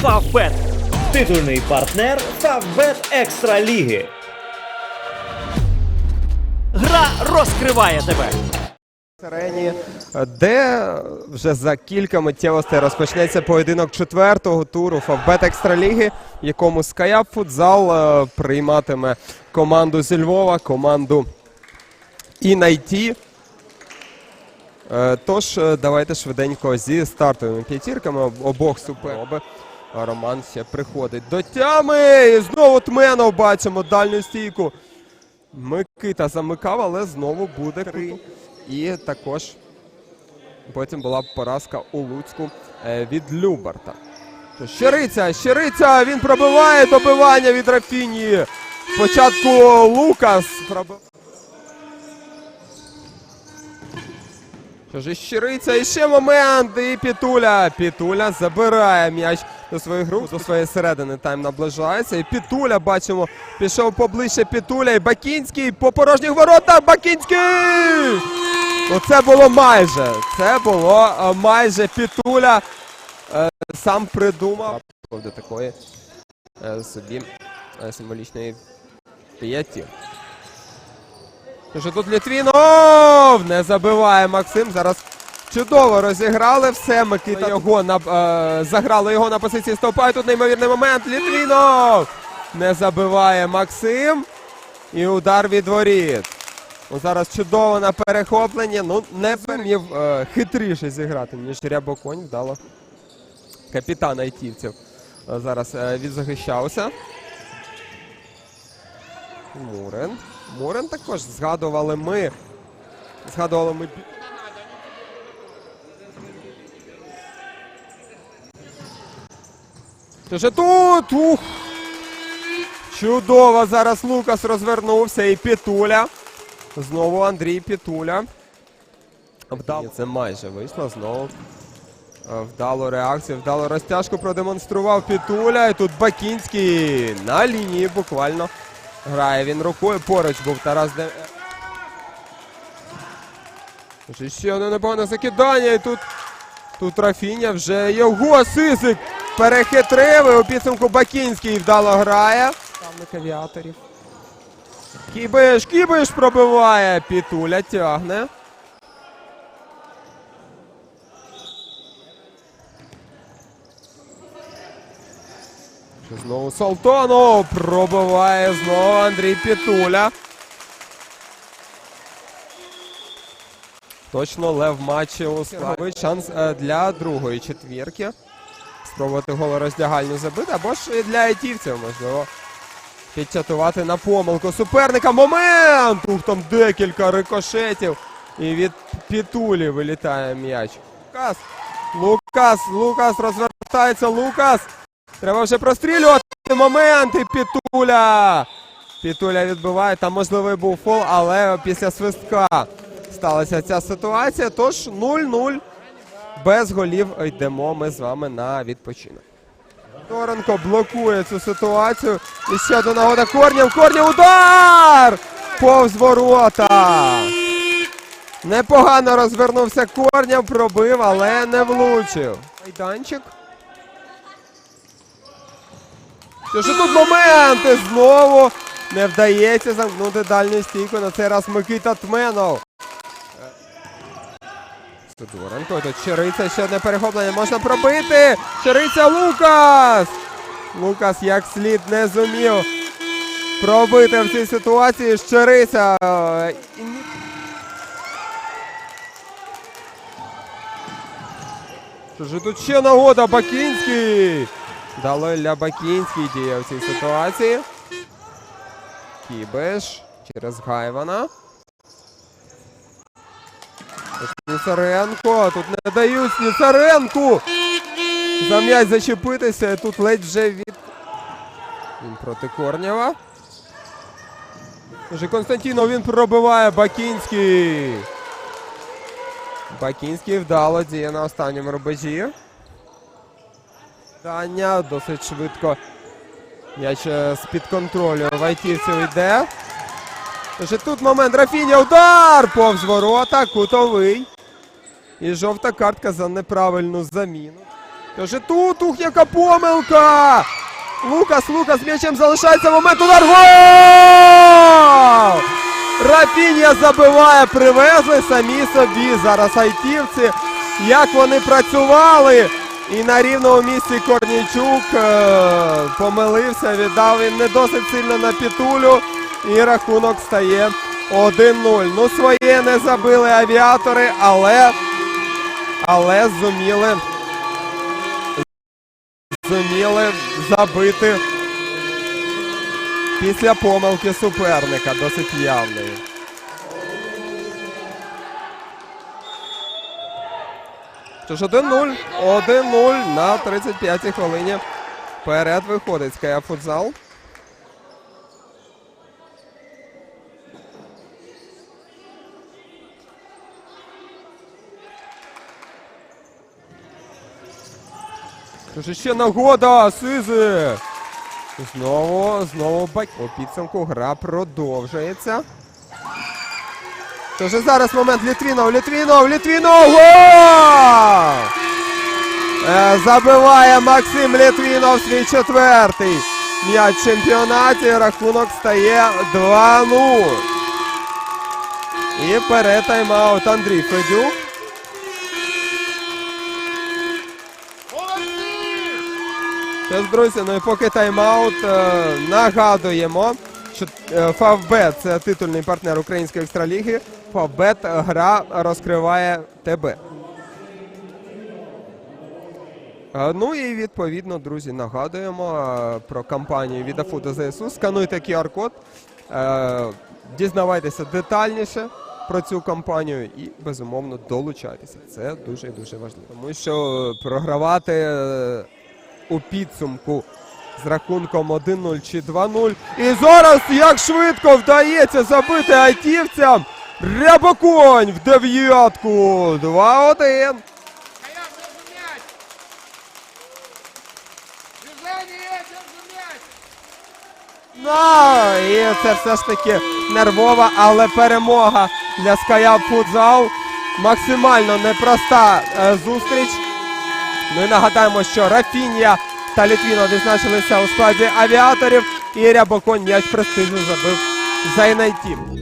Фавбет. Титульний партнер Фавбет Екстра Ліги. Гра розкриває тебе. арені, де вже за кілька миттєвостей розпочнеться поєдинок четвертого туру Фавбет Екстраліги, в якому Скаяп Футзал е, прийматиме команду зі Львова, команду Інайті. Е, Тож, е, давайте швиденько зі стартовими п'ятірками обох супероби. Роман ще приходить до тями. І знову Тменов бачимо дальню стійку. Микита замикав, але знову буде круто. І також потім була поразка у Луцьку е, від Люберта. Щириця, Щириця, він пробиває добивання від Рафіні. Спочатку Лукас пробив. Що ж, і Щириця, і ще момент, і Пітуля. Пітуля забирає м'яч до своїх груп, до своєї середини тайм наближається. І Пітуля, бачимо, пішов поближче Пітуля. І Бакінський по порожніх воротах. Бакінський! Оце було майже. Це було е, майже Пітуля. е, Сам придумав до такої е, собі символічної п'яті. Тож тут Літвінов не забиває Максим. Зараз чудово розіграли все. Микита його на е, заграли його на позиції стопа. І тут неймовірний момент. Літвінов не забиває Максим. І удар від воріт. Ну, зараз чудово на перехопленні. Ну, не зумів е, хитріше зіграти, ніж Рябоконь вдало. Капітан айтівців е, зараз е, відзахищався. Мурен. Мурен також згадували ми. Згадували ми. Тож тут! Ух! Чудово! Зараз Лукас розвернувся і Пітуля. Знову Андрій Пітуля. Вдало. Це майже вийшло знову. Е, Вдало реакцію, вдало розтяжку продемонстрував Пітуля. І тут Бакінський на лінії буквально грає він рукою. Поруч був Тарас Де... Ще одне непогане закидання. І тут, тут Рафіня вже його Сисик перехитрив. І у підсумку Бакінський вдало грає. Ставник авіаторів. Кібиш, Кібиш пробиває. Пітуля тягне. Знову Салтонов пробиває знову Андрій Пітуля. Точно лев матчі у. Шанс е, для другої четвірки. Спробувати голороздягальню забити, або ж і для айтівців, можливо. Підчатувати на помилку суперника. Момент! Ух, там декілька рикошетів. І від Пітулі вилітає м'яч. Лукас! Лукас! Лукас розвертається. Лукас! Треба вже прострілювати моменти. Пітуля. Пітуля відбиває. Там можливий був фол, але після свистка сталася ця ситуація. Тож 0-0. Без голів йдемо ми з вами на відпочинок. Торенко блокує цю ситуацію. І ще одна нагода Корнєв. Корнєв удар! Повз ворота. Непогано розвернувся Корнєв, пробив, але не влучив. Майданчик. Що ж тут моменти знову не вдається замкнути дальню стійку. На цей раз Микита Тменов. Сидоренко. Тут Чириця ще одне перехоплення. Можна пробити. Чириця Лукас. Лукас як слід не зумів пробити в цій ситуації. Щириця. е, Що ж тут ще нагода Бакінський. Дало Ілля Бакінський діє в цій ситуації. Кібеш через Гайвана. Снісаренко. Тут не дають Снісаренку. За м'яч зачепитися. Тут ледь вже від. Він проти Корнєва. Константінов він пробиває Бакінський. Бакінський вдало діє на останньому рубежі. Дання досить швидко. М'яч е, з-під контролю Вайтівців йде. Тож тут момент Рафіня. Удар! Повз ворота, кутовий. І жовта картка за неправильну заміну. Каже, тут, ух, яка помилка! Лукас, Лукас м'ячем залишається момент удар. Гол! Рафінія забиває, привезли самі собі. Зараз айтівці. Як вони працювали. І на рівному місці Корнійчук е, помилився, віддав він не досить сильно на пітулю. І рахунок стає 1-0. Ну, своє не забили авіатори, але, але зуміли зуміли забити після помилки суперника, досить явної. Тож 1-0, 1-0 на 35-й хвилині. Вперед виходить Ская футзал. Тож ще нагода, Сизи. Знову, знову бак. У підсумку гра продовжується. Тож зараз момент Літвінов, Літвінов, Літвінов! Гол! Е, забиває Максим Літвінов свій четвертий. М'яч в чемпіонаті. Рахунок стає 2-0. І вперед тайм-аут Андрій Федюк. Тож, друзі, ну і поки тайм-аут, е, нагадуємо, що е, Фавбет це титульний партнер Української екстраліги. Фавбет гра розкриває тебе. Е, Ну і відповідно, друзі, нагадуємо е, про кампанію від АФУ ЗСУ. Скануйте QR-код, е, дізнавайтеся детальніше про цю кампанію і безумовно долучайтеся. Це дуже дуже важливо. Тому що програвати у підсумку з рахунком 1-0 чи 2-0. І зараз як швидко вдається забити айтівцям. Рябоконь в дев'ятку. 2-1. Стояв держи мяч! Движение, держи мяч! Ну, і це все ж таки нервова, але перемога для Скаяп Футзал. Максимально непроста е, зустріч. Ну і нагадаємо, що Рафінія та Літвіно відзначилися у складі авіаторів. І Рябоконь м'яч престижно забив за Інайтім.